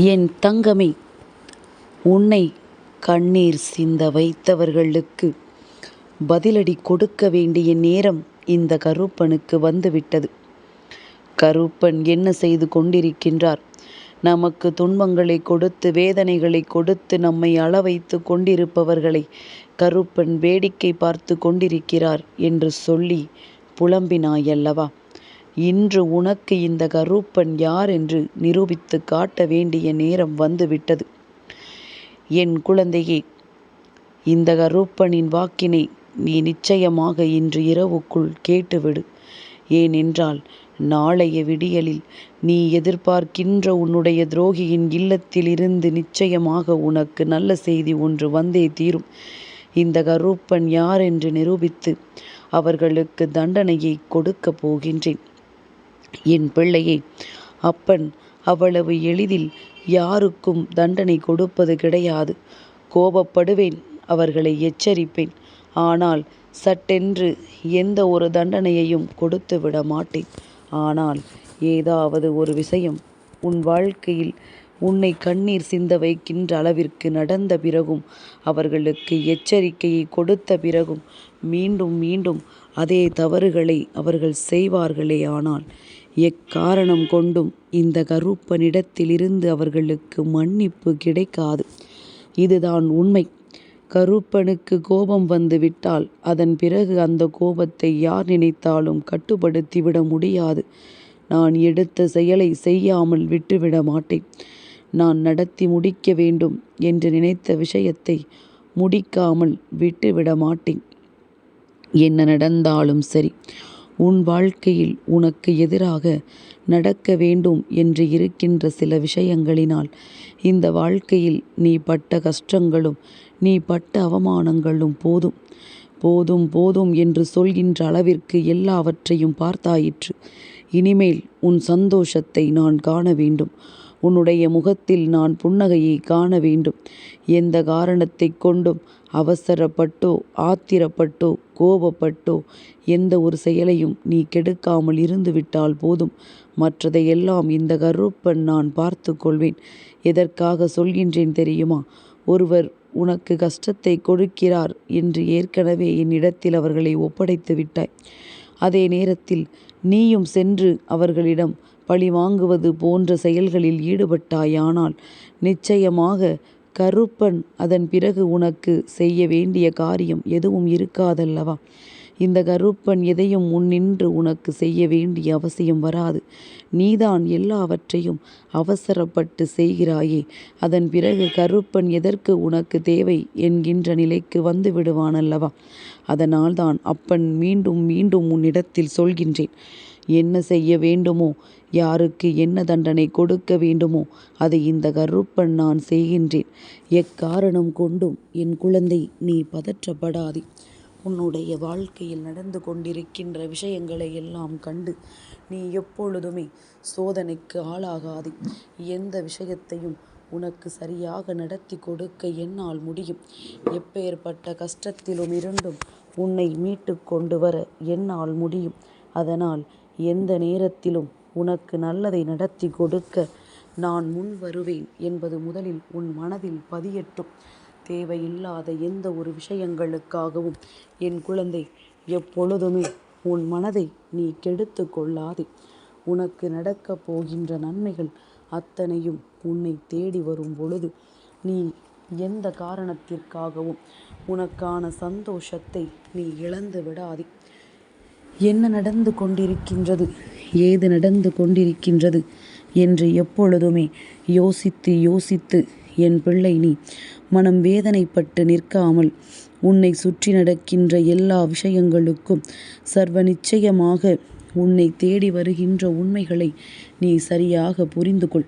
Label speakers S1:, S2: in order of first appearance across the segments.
S1: என் தங்கமே உன்னை கண்ணீர் சிந்த வைத்தவர்களுக்கு பதிலடி கொடுக்க வேண்டிய நேரம் இந்த கருப்பனுக்கு வந்துவிட்டது. கருப்பன் என்ன செய்து கொண்டிருக்கின்றார்? நமக்கு துன்பங்களை கொடுத்து வேதனைகளை கொடுத்து நம்மை அளவைத்து கொண்டிருப்பவர்களை கருப்பன் வேடிக்கை பார்த்து கொண்டிருக்கிறார் என்று சொல்லி புலம்பினாயல்லவா? இன்று உனக்கு இந்த கருப்பன் யார் என்று நிரூபித்து காட்ட வேண்டிய நேரம் வந்துவிட்டது. என் குழந்தையே இந்த கருப்பனின் வாக்கினை நீ நிச்சயமாக இன்று இரவுக்குள் கேட்டுவிடு. ஏனென்றால் நாளைய விடியலில் நீ எதிர்பார்க்கின்ற உன்னுடைய துரோகியின் இல்லத்தில் இருந்து நிச்சயமாக உனக்கு நல்ல செய்தி ஒன்று வந்தே தீரும். இந்த கருப்பன் யார் என்று நிரூபித்து அவர்களுக்கு தண்டனையை கொடுக்கப் போகின்றேன். என் பிள்ளையே அப்பன் அவ்வளவு எளிதில் யாருக்கும் தண்டனை கொடுப்பது கிடையாது. கோபப்படுவேன் அவர்களை எச்சரிப்பேன். ஆனால் சட்டென்று எந்த ஒரு தண்டனையையும் கொடுத்து விட மாட்டேன். ஆனால் ஏதாவது ஒரு விஷயம் உன் வாழ்க்கையில் உன்னை கண்ணீர் சிந்த வைக்கின்ற அளவிற்கு நடந்த பிறகும் அவர்களுக்கு எச்சரிக்கையை கொடுத்த பிறகும் மீண்டும் மீண்டும் அதே தவறுகளை அவர்கள் செய்வார்களே ஆனால் எக்காரணம் கொண்டும் இந்த கருப்பனிடத்திலிருந்து அவர்களுக்கு மன்னிப்பு கிடைக்காது. இதுதான் உண்மை. கருப்பனுக்கு கோபம் வந்து விட்டால் அதன் பிறகு அந்த கோபத்தை யார் நினைத்தாலும் கட்டுப்படுத்திவிட முடியாது. நான் எடுத்த செயலை செய்யாமல் விட்டுவிட மாட்டேன். நான் நடத்தி முடிக்க வேண்டும் என்று நினைத்த விஷயத்தை முடிக்காமல் விட்டுவிட மாட்டேன். என்ன நடந்தாலும் சரி. உன் வாழ்க்கையில் உனக்கு எதிராக நடக்க வேண்டும் என்று இருக்கின்ற சில விஷயங்களினால் இந்த வாழ்க்கையில் நீ பட்ட கஷ்டங்களும் நீ பட்ட அவமானங்களும் போதும். போதும் போதும் என்று சொல்கின்ற அளவிற்கு எல்லாவற்றையும் பார்த்தாயிற்று. இனிமேல் உன் சந்தோஷத்தை நான் காண வேண்டும். உன்னுடைய முகத்தில் நான் புன்னகையை காண வேண்டும். எந்த காரணத்தை கொண்டும் அவசரப்பட்டோ ஆத்திரப்பட்டோ கோபப்பட்டோ எந்த ஒரு செயலையும் நீ கெடுக்காமல் இருந்துவிட்டால் போதும். மற்றதையெல்லாம் இந்த கருப்பன் நான் பார்த்து கொள்வேன். எதற்காக சொல்கின்றேன் தெரியுமா? ஒருவர் உனக்கு கஷ்டத்தை கொடுக்கிறார் என்று ஏற்கனவே என்னிடத்தில் அவர்களை ஒப்படைத்து விட்டாய். அதே நேரத்தில் நீயும் சென்று அவர்களிடம் பழி வாங்குவது போன்ற செயல்களில் ஈடுபட்டாயானால் நிச்சயமாக கருப்பன் அதன் பிறகு உனக்கு செய்ய வேண்டிய காரியம் எதுவும் இருக்காதல்லவா? இந்த கருப்பன் எதையும் முன்னின்று உனக்கு செய்ய வேண்டிய அவசியம் வராது. நீதான் எல்லாவற்றையும் அவசரப்பட்டு செய்கிறாயே. அதன் பிறகு கருப்பன் எதற்கு உனக்கு தேவை என்கின்ற நிலைக்கு வந்து விடுவானல்லவா? அதனால்தான் அப்பன் மீண்டும் மீண்டும் உன்னிடத்தில் சொல்கின்றேன். என்ன செய்ய வேண்டுமோ? யாருக்கு என்ன தண்டனை கொடுக்க வேண்டுமோ? அதை இந்த கருப்பன் நான் செய்கின்றேன். எக்காரணம் கொண்டும் என் குழந்தை நீ பதற்றப்படாதே. உன்னுடைய வாழ்க்கையில் நடந்து கொண்டிருக்கின்ற விஷயங்களை எல்லாம் கண்டு நீ எப்பொழுதுமே சோதனைக்கு ஆளாகாதே. எந்த விஷயத்தையும் உனக்கு சரியாக நடத்தி கொடுக்க என்னால் முடியும். எப்பேற்பட்ட கஷ்டத்திலும் இருந்தும் உன்னை மீட்டு கொண்டு வர என்னால் முடியும். அதனால் எந்த நேரத்திலும் உனக்கு நல்லதை நடத்தி கொடுக்க நான் முன் வருவேன் என்பது முதலில் உன் மனதில் பதியட்டும். தேவையில்லாத எந்த ஒரு விஷயங்களுக்காகவும் என் குழந்தை எப்பொழுதுமே உன் மனதை நீ கெடுத்து கொள்ளாதே. உனக்கு நடக்கப் போகின்ற நன்மைகள் அத்தனையும் உன்னை தேடி வரும் பொழுது நீ எந்த காரணத்திற்காகவும் உனக்கான சந்தோஷத்தை நீ இழந்து விடாதே. என்ன நடந்து கொண்டிருக்கின்றது? ஏது நடந்து கொண்டிருக்கின்றது? என்று எப்பொழுதுமே யோசித்து யோசித்து என் பிள்ளை நீ மனம் வேதனைப்பட்டு நிற்காமல் உன்னை சுற்றி நடக்கின்ற எல்லா விஷயங்களுக்கும் சர்வ நிச்சயமாக உன்னை தேடி வருகின்ற உண்மைகளை நீ சரியாக புரிந்து கொள்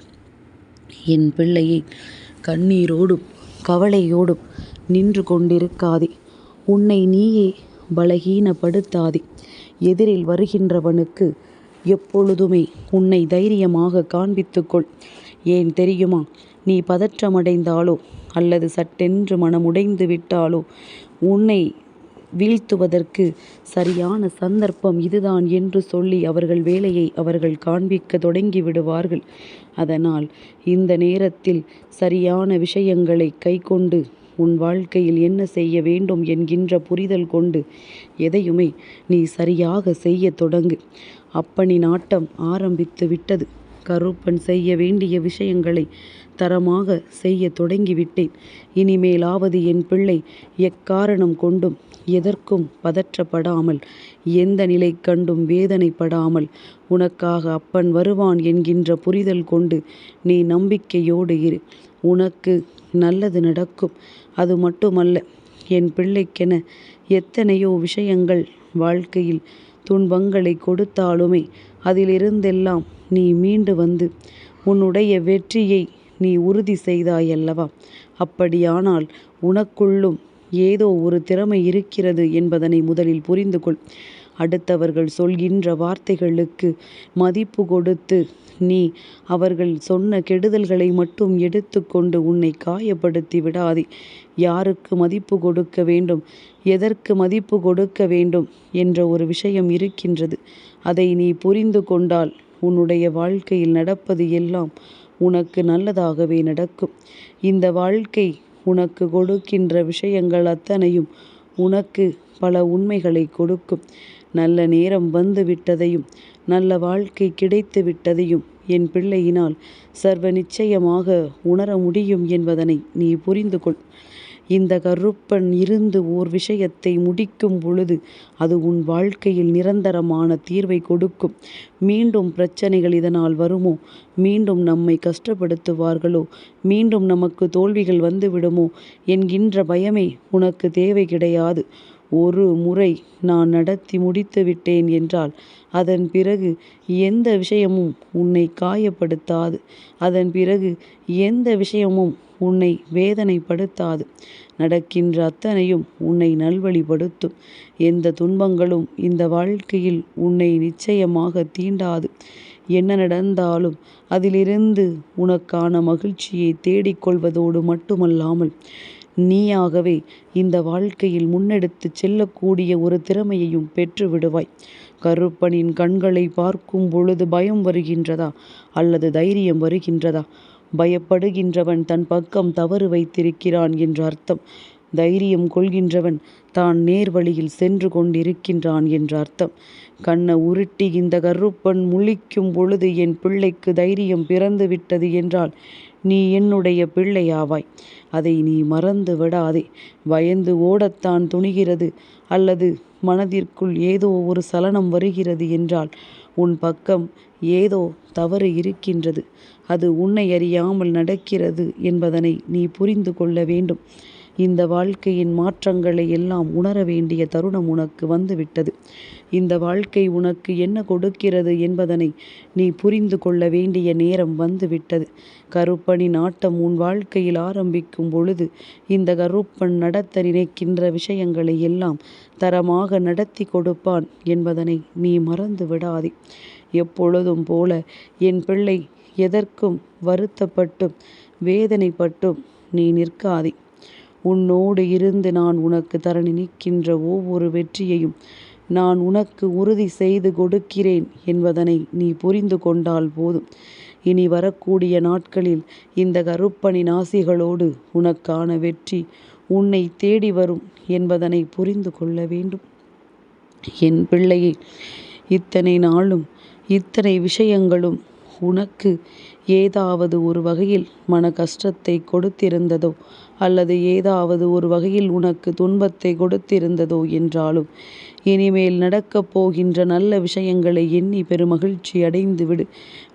S1: என் பிள்ளையை கண்ணீரோடும் கவலையோடும் நின்று கொண்டிருக்காதே. உன்னை நீயே பலகீனப்படுத்தாதே. எதிரில் வருகின்றவனுக்கு எப்பொழுதுமே உன்னை தைரியமாக காண்பித்துக்கொள். ஏன் தெரியுமா? நீ பதற்றமடைந்தாலோ அல்லது சட்டென்று மனமுடைந்து விட்டாலோ உன்னை வீழ்த்துவதற்கு சரியான சந்தர்ப்பம் இதுதான் என்று சொல்லி அவர்கள் வேலையை அவர்கள் காண்பிக்க தொடங்கி விடுவார்கள். அதனால் இந்த நேரத்தில் சரியான விஷயங்களை கைக்கொண்டு உன் வாழ்க்கையில் என்ன செய்ய வேண்டும் என்கின்ற புரிதல் கொண்டு எதையுமே நீ சரியாக செய்ய தொடங்கு. அப்பனின் ஆட்டம் ஆரம்பித்து விட்டது. கருப்பன் செய்ய வேண்டிய விஷயங்களை தரமாக செய்ய தொடங்கிவிட்டேன். இனிமேலாவது என் பிள்ளை எக்காரணம் கொண்டும் எதற்கும் பதற்றப்படாமல் எந்த நிலை கண்டும் வேதனைப்படாமல் உனக்காக அப்பன் வருவான் என்கின்ற புரிதல் கொண்டு நீ நம்பிக்கையோடு இரு. உனக்கு நல்லது நடக்கும். அது மட்டுமல்ல என் பிள்ளைக்கென எத்தனையோ விஷயங்கள் வாழ்க்கையில் துன்பங்களை கொடுத்தாலுமே அதிலிருந்தெல்லாம் நீ மீண்டு வந்து உன்னுடைய வெற்றியை நீ உறுதி செய்தாயல்லவா? அப்படியானால் உனக்குள்ளும் ஏதோ ஒரு திறமை இருக்கிறது என்பதனை முதலில் புரிந்து கொள். அடுத்தவர்கள் சொல்கின்ற வார்த்தைகளுக்கு மதிப்பு கொடுத்து நீ அவர்கள் சொன்ன கெடுதல்களை மட்டும் எடுத்துக்கொண்டு உன்னை காயப்படுத்தி விடாதே. யாருக்கு மதிப்பு கொடுக்க வேண்டும் எதற்கு மதிப்பு கொடுக்க வேண்டும் என்ற ஒரு விஷயம் இருக்கின்றது. அதை நீ புரிந்து கொண்டால் உன்னுடைய வாழ்க்கையில் நடப்பது எல்லாம் உனக்கு நல்லதாகவே நடக்கும். இந்த வாழ்க்கை உனக்கு கொடுக்கின்ற விஷயங்கள் அத்தனையும் உனக்கு பல உண்மைகளை கொடுக்கும். நல்ல நேரம் வந்து விட்டதையும் நல்ல வாழ்க்கை கிடைத்து விட்டதையும் என் பிள்ளையினால் சர்வ நிச்சயமாக உணர முடியும் என்பதனை நீ புரிந்து கொள். இந்த கருப்பன் இருந்து ஓர் விஷயத்தை முடிக்கும் பொழுது அது உன் வாழ்க்கையில் நிரந்தரமான தீர்வை கொடுக்கும். மீண்டும் பிரச்சனைகள் இதனால் வருமோ? மீண்டும் நம்மை கஷ்டப்படுத்துவார்களோ? மீண்டும் நமக்கு தோல்விகள் வந்துவிடுமோ? என்கின்ற பயமே உனக்கு தேவை கிடையாது. ஒரு முறை நான் நடத்தி முடித்து விட்டேன் என்றால் அதன் பிறகு எந்த விஷயமும் உன்னை காயப்படுத்தாது. அதன் பிறகு எந்த விஷயமும் உன்னை வேதனைப்படுத்தாது. நடக்கின்ற அத்தனையும் உன்னை நல்வழிப்படுத்தும். எந்த துன்பங்களும் இந்த வாழ்க்கையில் உன்னை நிச்சயமாக தீண்டாது. என்ன நடந்தாலும் அதிலிருந்து உனக்கான மகிழ்ச்சியை தேடிக் கொள்வதோடு மட்டுமல்லாமல் நீயாகவே இந்த வாழ்க்கையில் முன்னெடுத்துச் செல்லக்கூடிய ஒரு திறமையையும் பெற்று விடுவாய். கருப்பனின் கண்களை பார்க்கும் பொழுது பயம் வருகின்றதா? அல்லது தைரியம் வருகின்றதா? பயப்படுகின்றவன் தன் பக்கம் தவறு வைத்திருக்கிறான் என்று அர்த்தம். தைரியம் கொள்கின்றவன் தான் நேர் வழியில் சென்று கொண்டிருக்கின்றான் என்று அர்த்தம். கண்ண உருட்டி இந்த கருப்பன் முழிக்கும் பொழுது என் பிள்ளைக்கு தைரியம் பிறந்து விட்டது என்றால் நீ என்னுடைய பிள்ளையாவாய். அதை நீ மறந்து விடாதே. பயந்து ஓடத்தான் துணிகிறது அல்லது மனதிற்குள் ஏதோ ஒரு சலனம் வருகிறது என்றால் உன் பக்கம் ஏதோ தவறு இருக்கின்றது. அது உன்னை அறியாமல் நடக்கிறது என்பதனை நீ புரிந்து கொள்ள வேண்டும். இந்த வாழ்க்கையின் மாற்றங்களை எல்லாம் உணர வேண்டிய தருணம் உனக்கு வந்துவிட்டது. இந்த வாழ்க்கை உனக்கு என்ன கொடுக்கிறது என்பதனை நீ புரிந்து கொள்ள வேண்டிய நேரம் வந்துவிட்டது. கருப்பனின் ஆட்டம் உன் வாழ்க்கையில் ஆரம்பிக்கும் பொழுது இந்த கருப்பன் நடத்த நினைக்கின்ற விஷயங்களை எல்லாம் தரமாக நடத்தி கொடுப்பான் என்பதனை நீ மறந்து விடாதே. எப்பொழுதும் போல என் பிள்ளை எதற்கும் வருத்தப்பட்டும் வேதனைப்பட்டும் நீ நிற்காதே. உன்னோடு இருந்து நான் உனக்கு தர நினைக்கின்ற ஒவ்வொரு வெற்றியையும் நான் உனக்கு உறுதி செய்து கொடுக்கிறேன் என்பதனை நீ புரிந்து கொண்டால் போதும். இனி வரக்கூடிய நாட்களில் இந்த கருப்பனின் ஆசிகளோடு உனக்கான வெற்றி உன்னை தேடி வரும் என்பதனை புரிந்து கொள்ள வேண்டும். என் பிள்ளையே இத்தனை நாளும் இத்தனை விஷயங்களும் உனக்கு ஏதாவது ஒரு வகையில் மன கஷ்டத்தை கொடுத்திருந்ததோ அல்லது ஏதாவது ஒரு வகையில் உனக்கு துன்பத்தை கொடுத்திருந்ததோ என்றாலும் இனிமேல் நடக்கப் போகின்ற நல்ல விஷயங்களை எண்ணி பெருமகிழ்ச்சி அடைந்து விடு.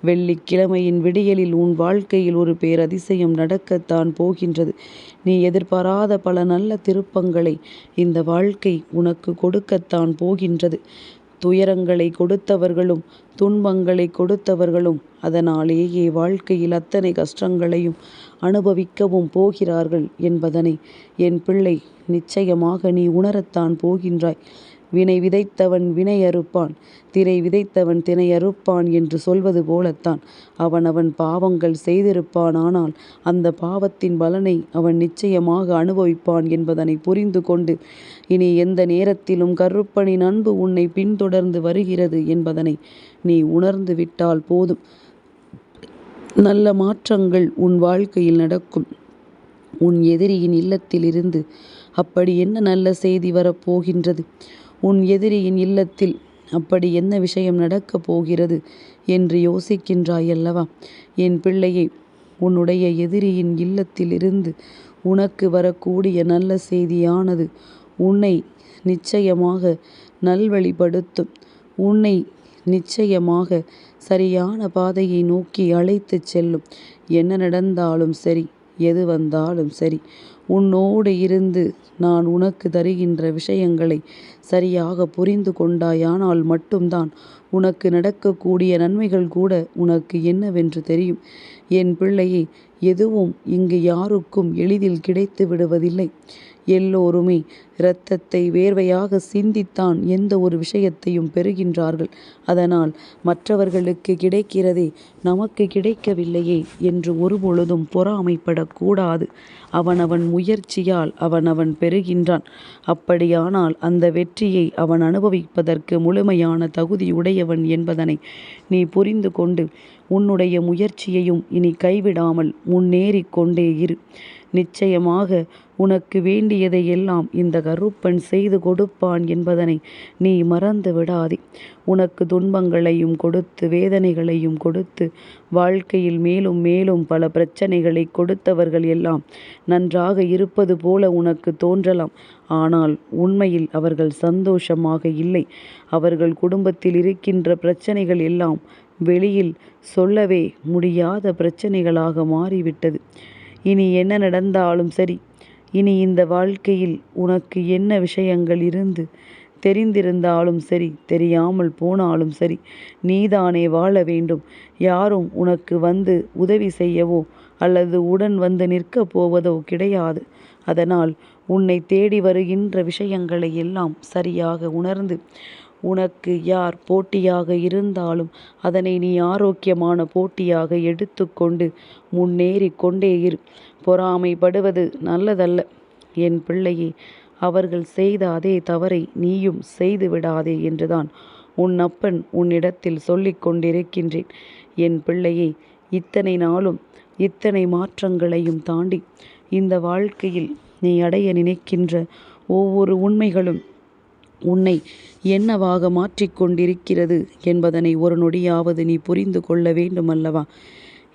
S1: வெள்ளிக்கிழமையின் விடியலில் உன் வாழ்க்கையில் ஒரு பேரதிசயம் நடக்கத்தான் போகின்றது. நீ எதிர்பாராத பல நல்ல திருப்பங்களை இந்த வாழ்க்கை உனக்கு கொடுக்கத்தான் போகின்றது. துயரங்களை கொடுத்தவர்களும் துன்பங்களை கொடுத்தவர்களும் அதனாலேயே வாழ்க்கையில் அத்தனை கஷ்டங்களையும் அனுபவிக்கவும் போகிறார்கள் என்பதனை என் பிள்ளை நிச்சயமாக நீ உணரத்தான் போகின்றாய். வினை விதைத்தவன் வினை அறுப்பான் திரை விதைத்தவன் தினை அறுப்பான் என்று சொல்வது போலத்தான் அவன் அவன் பாவங்கள் செய்திருப்பான் ஆனால் அந்த பாவத்தின் பலனை அவன் நிச்சயமாக அனுபவிப்பான் என்பதனை புரிந்து கொண்டு இனி எந்த நேரத்திலும் கருப்பனின் அன்பு உன்னை பின்தொடர்ந்து வருகிறது என்பதனை நீ உணர்ந்து விட்டால் போதும். நல்ல மாற்றங்கள் உன் வாழ்க்கையில் நடக்கும். உன் எதிரியின் இல்லத்திலிருந்து அப்படி என்ன நல்ல செய்தி வரப்போகின்றது? உன் எதிரியின் இல்லத்தில் அப்படி என்ன விஷயம் நடக்கப் போகிறது என்று யோசிக்கின்றாய் அல்லவா என் பிள்ளையே உன்னுடைய எதிரியின் இல்லத்திலிருந்து உனக்கு வரக்கூடிய நல்ல செய்தியானது உன்னை நிச்சயமாக நல்வழிப்படுத்தும். உன்னை நிச்சயமாக சரியான பாதையை நோக்கி அழைத்துச் செல்லும். என்ன நடந்தாலும் சரி எது வந்தாலும் சரி. உன்னோடு இருந்து நான் உனக்கு தருகின்ற விஷயங்களை சரியாக புரிந்து கொண்டாயானால் மட்டும்தான் உனக்கு நடக்கக்கூடிய நன்மைகள் கூட உனக்கு என்னவென்று தெரியும். என் பிள்ளையே எதுவும் இங்கு யாருக்கும் எளிதில் கிடைத்து விடுவதில்லை. எல்லோருமே இரத்தத்தை வேர்வையாக சிந்தித்தான் எந்த ஒரு விஷயத்தையும் பெறுகின்றார்கள். அதனால் மற்றவர்களுக்கு கிடைக்கிறதே நமக்கு கிடைக்கவில்லையே என்று ஒருபொழுதும் பொறாமைப்படக்கூடாது அவனவன் முயற்சியால் அவனவன் பெறுகின்றான். அப்படியானால் அந்த வெற்றியை அவன் அனுபவிப்பதற்கு முழுமையான தகுதியுடையவன் என்பதனை நீ புரிந்து கொண்டு உன்னுடைய முயற்சியையும் இனி கைவிடாமல் முன்னேறிக் கொண்டே இரு. நிச்சயமாக உனக்கு வேண்டியதை எல்லாம் இந்த கருப்பன் செய்து கொடுப்பான் என்பதனை நீ மறந்து விடாதே. உனக்கு துன்பங்களையும் கொடுத்து வேதனைகளையும் கொடுத்து வாழ்க்கையில் மேலும் மேலும் பல பிரச்சனைகளை கொடுத்தவர்கள் எல்லாம் நன்றாக இருப்பது போல உனக்கு தோன்றலாம். ஆனால் உண்மையில் அவர்கள் சந்தோஷமாக இல்லை. அவர்கள் குடும்பத்தில் இருக்கின்ற பிரச்சனைகள் எல்லாம் வெளியில் சொல்லவே முடியாத பிரச்சனைகளாக மாறிவிட்டது. இனி என்ன நடந்தாலும் சரி. இனி இந்த வாழ்க்கையில் உனக்கு என்ன விஷயங்கள் இருந்து தெரிந்திருந்தாலும் சரி தெரியாமல் போனாலும் சரி நீதானே வாழ வேண்டும். யாரும் உனக்கு வந்து உதவி செய்யவோ அல்லது உடன் வந்து நிற்கப் போவதோ கிடையாது. அதனால் உன்னை தேடி வருகின்ற விஷயங்களை எல்லாம் சரியாக உணர்ந்து உனக்கு யார் போட்டியாக இருந்தாலும் அதனை நீ ஆரோக்கியமான போட்டியாக எடுத்துக்கொண்டு முன்னேறி கொண்டே இரு. பொறாமைப்படுவது நல்லதல்ல. என் பிள்ளையே அவர்கள் செய்த அதே தவறை நீயும் செய்து விடாதே என்றுதான் உன் அப்பன் உன்னிடத்தில் சொல்லிக் கொண்டிருக்கின்றேன். என் பிள்ளையே இத்தனை நாளும் இத்தனை மாற்றங்களையும் தாண்டி இந்த வாழ்க்கையில் நீ அடைய நினைக்கின்ற ஒவ்வொரு உண்மைகளும் உன்னை என்னவாக மாற்றிக்கொண்டிருக்கிறது என்பதனை ஒரு நொடியாவது நீ புரிந்து கொள்ள வேண்டுமல்லவா?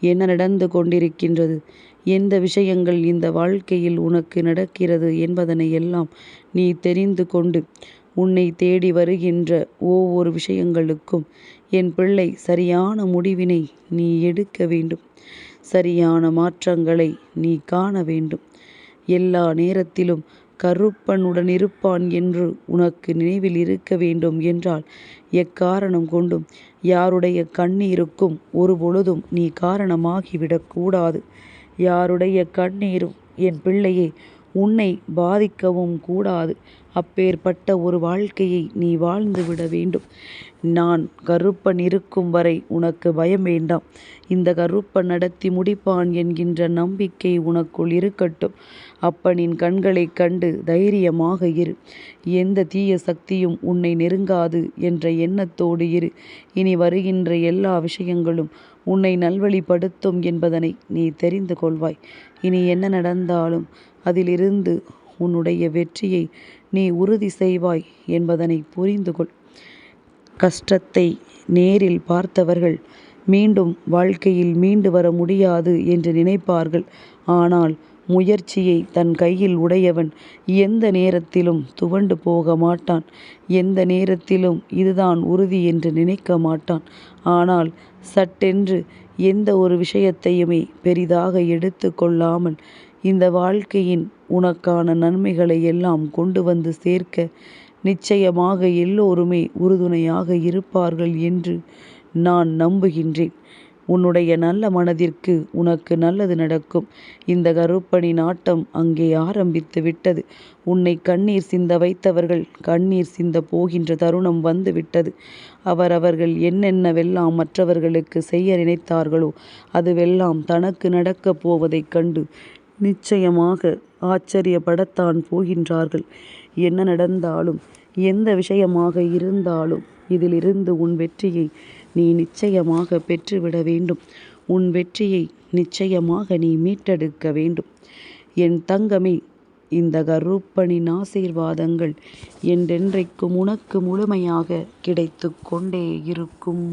S1: என்ன நடந்து கொண்டிருக்கின்றது? எந்த விஷயங்கள் இந்த வாழ்க்கையில் உனக்கு நடக்கிறது என்பதனை எல்லாம் நீ தெரிந்து கொண்டு உன்னை தேடி வருகின்ற ஒவ்வொரு விஷயங்களுக்கும் என் பிள்ளை சரியான முடிவினை நீ எடுக்க வேண்டும். சரியான மாற்றங்களை நீ காண வேண்டும். எல்லா நேரத்திலும் கருப்பனுடன் இருப்பான் என்று உனக்கு நினைவில் இருக்க வேண்டும் என்றால் எக்காரணம் கொண்டும்? யாருடைய கண்ணீருக்கும் ஒரு பொழுதும் நீ காரணமாகிவிடக்கூடாது. யாருடைய கண்ணீரும் என் பிள்ளையே உன்னை பாதிக்கவும் கூடாது. அப்பேற்பட்ட ஒரு வாழ்க்கையை நீ வாழ்ந்து விட வேண்டும். நான் கருப்பன் இருக்கும் வரை உனக்கு பயம் வேண்டாம். இந்த கருப்பன் நடத்தி முடிப்பான் என்கின்ற நம்பிக்கை உனக்குள் இருக்கட்டும். அப்பனின் கண்களைக் கண்டு தைரியமாக இரு. எந்த தீய சக்தியும் உன்னை நெருங்காது என்ற எண்ணத்தோடு இரு. இனி வருகின்ற எல்லா விஷயங்களும் உன்னை நல்வழிப்படுத்தும் என்பதனை நீ தெரிந்து கொள்வாய். இனி என்ன நடந்தாலும் அதிலிருந்து உன்னுடைய வெற்றியை நீ உறுதி செய்வாய் என்பதனை புரிந்து கொள். கஷ்டத்தை நேரில் பார்த்தவர்கள் மீண்டும் வாழ்க்கையில் மீண்டு வர முடியாது என்று நினைப்பார்கள். ஆனால் முயற்சியை தன் கையில் உடையவன் எந்த நேரத்திலும் துவண்டு போக மாட்டான். எந்த நேரத்திலும் இதுதான் உறுதி என்று நினைக்க மாட்டான். ஆனால் சட்டென்று எந்த ஒரு விஷயத்தையுமே பெரிதாக எடுத்து கொள்ளாமல் இந்த வாழ்க்கையின் உனக்கான நன்மைகளை எல்லாம் கொண்டு வந்து சேர்க்க நிச்சயமாக எல்லோருமே உறுதுணையாக இருப்பார்கள் என்று நான் நம்புகின்றேன். உன்னுடைய நல்ல மனதிற்கு உனக்கு நல்லது நடக்கும். இந்த கருப்பணி நாட்டம் அங்கே ஆரம்பித்து விட்டது. உன்னை கண்ணீர் சிந்த வைத்தவர்கள் கண்ணீர் சிந்தப் போகின்ற தருணம் வந்து விட்டது. அவரவர்கள் என்னென்னவெல்லாம் மற்றவர்களுக்கு செய்ய நினைத்தார்களோ அதுவெல்லாம் தனக்கு நடக்கப் போவதைக் கண்டு நிச்சயமாக ஆச்சரியப்படத்தான் போகின்றார்கள். என்ன நடந்தாலும் எந்த விஷயமாக இருந்தாலும் இதிலிருந்து உன் வெற்றியை நீ நிச்சயமாக பெற்றுவிட வேண்டும். உன் வெற்றியை நிச்சயமாக நீ மீட்டெடுக்க வேண்டும். என் தங்கமே இந்த கருப்பனின் ஆசீர்வாதங்கள் என்றென்றைக்கும் உனக்கு முழுமையாக கிடைத்து கொண்டே இருக்கும்.